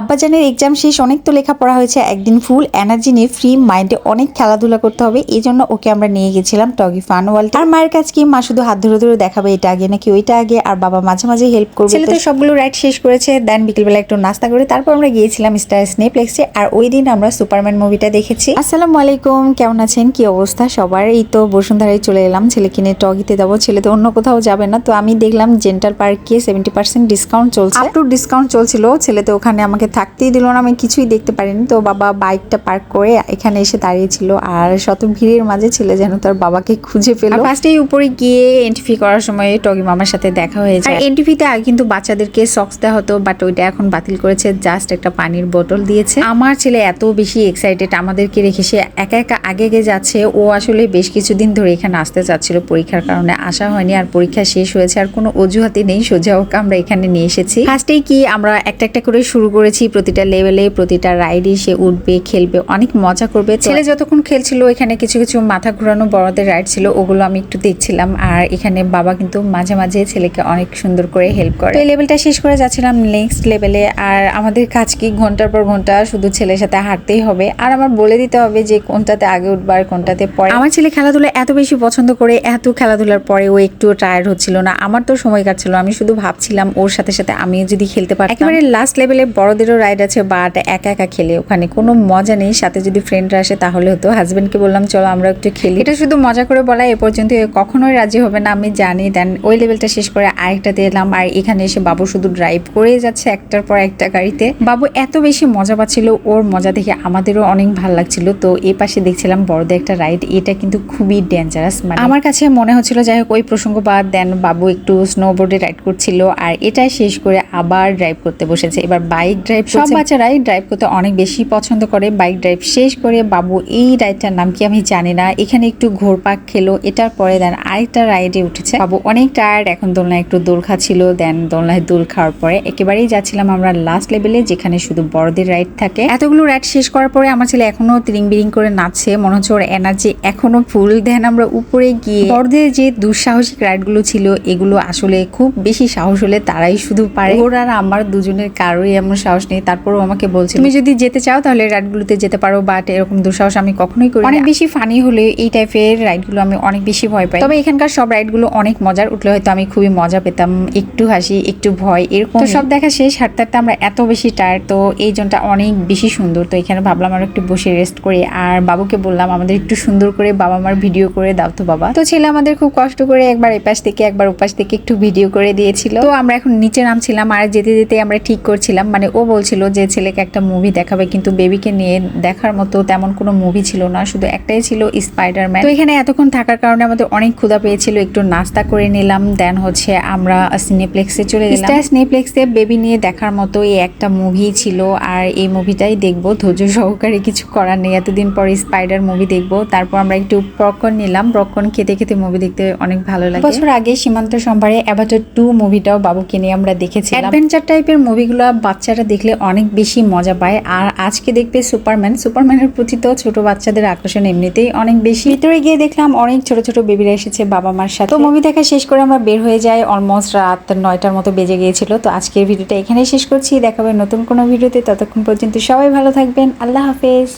আব্বাজানের exam শেষ অনেক তো লেখাপড়া হয়েছে একদিন ফুল এনার্জি নিয়ে ফ্রি মাইন্ডে অনেক খেলাধুলা করতে হবে এই জন্য ওকে আমরা নিয়ে গেছিলাম টগি ফান ওয়ার্ল্ড আর মায়ের কাছে কি মা শুধু হাত ধরে ধরে দেখাবে এটা আগে নাকি ওইটা আগে আর বাবা মাঝে মাঝে হেল্প করবে? ছেলে তো সবগুলো রাইড শেষ করেছে দেন বিকেলবেলা একটু নাস্তা করে তারপর আমরা গিয়েছিলাম স্টার স্নেপ্লেক্সে আর ওই দিন আমরা সুপারম্যান মুভিটা দেখেছি। আসসালামু আলাইকুম কেমন আছেন? কি অবস্থা সবার? এই তো বসুন্ধরায় চলে এলাম ছেলে কিনে টগিতে যাব ছেলে তো অন্য কোথাও যাবে না তো আমি দেখলাম জেন্টাল পার্কে সেভেন্টি পার্সেন্ট ডিসকাউন্ট চলছে। আপ টু ডিসকাউন্ট চলছিল ছেলে তো ওখানে আমাকে থাকতেই দিল না আমি কিছুই দেখতে পারিনি। তো বাবা বাইকটা পার্ক করে এখানে এসে দাঁড়িয়েছিল আর শত ভিড়ের মাঝে ছেলে যেন তার বাবাকে খুঁজে পেল। ফার্স্টেই উপরে গিয়ে এন্ট্রি করার সময় টগি মামার সাথে দেখা হয়েছে আর এন্ট্রিতে আগে কিন্তু বাচ্চাদেরকে সক্স দেওয়া হতো বাট ওইটা এখন বাতিল করেছে জাস্ট একটা পানির বোতল দিয়েছে। আমার ছেলে এত বেশি এক্সাইটেড আমাদেরকে রেখে সে একা একা আগে আগে যাচ্ছে। ও আসলে বেশ কিছুদিন ধরে এখানে আসতে চাচ্ছিল পরীক্ষার কারণে আসা হয়নি আর পরীক্ষা শেষ হয়েছে আর কোনো অজুহাতে নেই সোজা ওকে আমরা এখানে নিয়ে এসেছি। ফার্স্টেই কি আমরা একটা একটা করে শুরু করেছি। প্রতিটা লেভেলে প্রতিটা রাইডে সে উঠবে খেলবে অনেক মজা করবে। ছেলে যতক্ষণ খেলছিল এখানে কিছু কিছু মাথা ঘোরানো বড়দের রাইড ছিল ওগুলো আমি একটু দেখছিলাম। আর এখানে বাবা কিন্তু মাঝে মাঝে ছেলেকে অনেক সুন্দর করে হেল্প করে। এই লেভেলটা শেষ করে যাচ্ছিলাম নেক্সট লেভেলে আর আমাদের কাজ কি? ঘণ্টার পর ঘণ্টা শুধু ছেলের সাথে হাঁটতেই হবে। আর আমার বলে দিতে হবে যে কোনটাতে আগে উঠবে আর কোনটাতে পরে। আমার ছেলে খেলাধুলা এত বেশি পছন্দ করে এত খেলাধুলার পরে ও একটু টায়ার্ড হচ্ছিল না। আমার তো সময় কাটছিল। আমি শুধু ভাবছিলাম ওর সাথে সাথে আমি যদি খেলতে পারি একেবারে লাস্ট লেভেলে বড়দেরও রাইড আছে বাট একা একা খেলে ওখানে। কোনো মজা নেই, সাথে যদি ফ্রেন্ডরা আসে তাহলে হতো। হাজব্যান্ডকে বললাম, চলো আমরা একটু খেলি। এটা শুধু মজা করে বলা, এ পর্যন্ত কখনোই রাজি হবে না, আমি জানি। দেন ওই লেভেলটা শেষ করে আরেকটাতে এলাম, আর এখানে এসে বাবু শুধু ড্রাইভ করে যাচ্ছে একটার পর একটা গাড়িতে। বাবু এত বেশি মজা পাচ্ছিল, ওর মজা দেখে আমাদেরও অনেক ভালো লাগছিল। তো এই পাশে দেখছিলাম বড়দের একটা রাইড এটা কিন্তু খুবই ডেঞ্জারাস মানে আমার কাছে মনে হচ্ছিল, যাই হোক, ওই প্রসঙ্গ বাদ দেন বাবু একটু স্নোবোর্ডে রাইড করছিল, আর এটাই শেষ করে আবার ড্রাইভ করতে বসেছে। এবার বাইক ড্রাইভ সব বাচ্চারাই ড্রাইভ করতে অনেক বেশি পছন্দ করে বাইক ড্রাইভ শেষ করে বাবু এই রাইডটার নাম কি আমি জানি না এখানে একটু ঘোরপাক খেলো এটার পরে দেন আরেকটা রাইডে উঠেছে। বাবু অনেক টায়ার্ড এখন দোলনায় একটু দোল খাচ্ছিল দেন দোলনায় দোল খাওয়ার পরে একেবারেই যাচ্ছিলাম আমরা লাস্ট লেভেলে যেখানে শুধু বড়দের রাইড থাকে। এতগুলো রাইড শেষ করার পরে আমার ছেলে এখনও তিরিং বিরিং করে নাচছে মনে হচ্ছে ওর এনার্জি এখনও ফুল দেন আমরা উপরে গিয়ে বড়দের যে দুঃসাহসিক রাইডগুলো ছিল এগুলো আসলে খুব বেশি সাহস হলে তারাই শুধু পারে। ওর আর আমার দুজনের কারোই এমন সাহস নেই তারপরও আমাকে বলছে তুমি যদি যেতে চাও তাহলে রাইডগুলোতে যেতে পারো বাট এরকম দুঃসাহস আমি কখনোই করি অনেক বেশি ফানি হলে এই টাইপের রাইডগুলো আমি অনেক বেশি ভয় পাই। তবে এখানকার সব রাইডগুলো অনেক মজার উঠলে হয়তো আমি খুবই মজা পেতাম একটু হাসি একটু ভয় এরকম। তো সব দেখা শেষ হাঁটতে হাঁটতে আমরা এত বেশি টায়ার তো এই জনটা অনেক বেশি সুন্দর। তো এখানে ভাবলাম আর একটু বসে রেস্ট করি আর বাবুকে বললাম আমাদের একটু সুন্দর করে বাবা মার ভিডিও করে দাও তো বাবা। তো ছেলে আমাদের খুব কষ্ট করে একবার এপাশ থেকে একবার ওপাশ থেকে একটু ভিডিও করে দিয়েছিল। তো আমরা এখন নিচে নামছিলাম আর যেতে যেতে আমরা ঠিক করছিলাম মানে ও বলছিল যে ছেলেকে একটা মুভি দেখাবে কিন্তু বেবিকে নিয়ে দেখার মতো তেমন কোনো মুভি ছিল না শুধু একটাই ছিল স্পাইডারম্যান তো এখানে এতক্ষণ থাকার কারণে আমাদের অনেক ক্ষুধা পেয়েছিল একটু নাস্তা করে নিলাম দেন হচ্ছে আমরা সিনেপ্লেক্সে চলে গেলাম। সিনেপ্লেক্সে বেবি নিয়ে দেখার মতো এই একটা মুভি ছিল আর এই মুভিটাই দেখব ধৈর্য সহকারে কিছু করার নেই। এতদিন পরে স্পাইডার মুভি দেখব তারপর আমরা একটু পপকর্ন নিলাম পপকর্ন খেতে খেতে মুভি দেখতে অনেক ভালো লাগে। বছর আগে সীমান্ত সম্ভারে অ্যাভাটার টু মুভিটাও বাবুকে নিয়ে আমরা দেখেছি অ্যাডভেঞ্চার টাইপের মুভিগুলো বাচ্চারা দেখলে অনেক বেশি মজা পায়। আর আজকে দেখবে সুপারম্যান, সুপারম্যানের প্রতি তো ছোট বাচ্চাদের আকর্ষণ এমনিতেই অনেক বেশি। ভিতরে গিয়ে দেখলাম অনেক ছোট ছোট বেবিরা এসেছে বাবা মার সাথে। তো মুভি দেখা শেষ করে আমরা বের হয়ে যাই। অলমোস্ট রাত নয়টার মতো বেজে গিয়েছিল। তো আজকের ভিডিওটা এখানেই শেষ করছি। দেখাবে নতুন কোনো ভিডিওতে ততক্ষণ পর্যন্ত সবাই ভালো থাকবেন। আল্লাহ হাফেজ।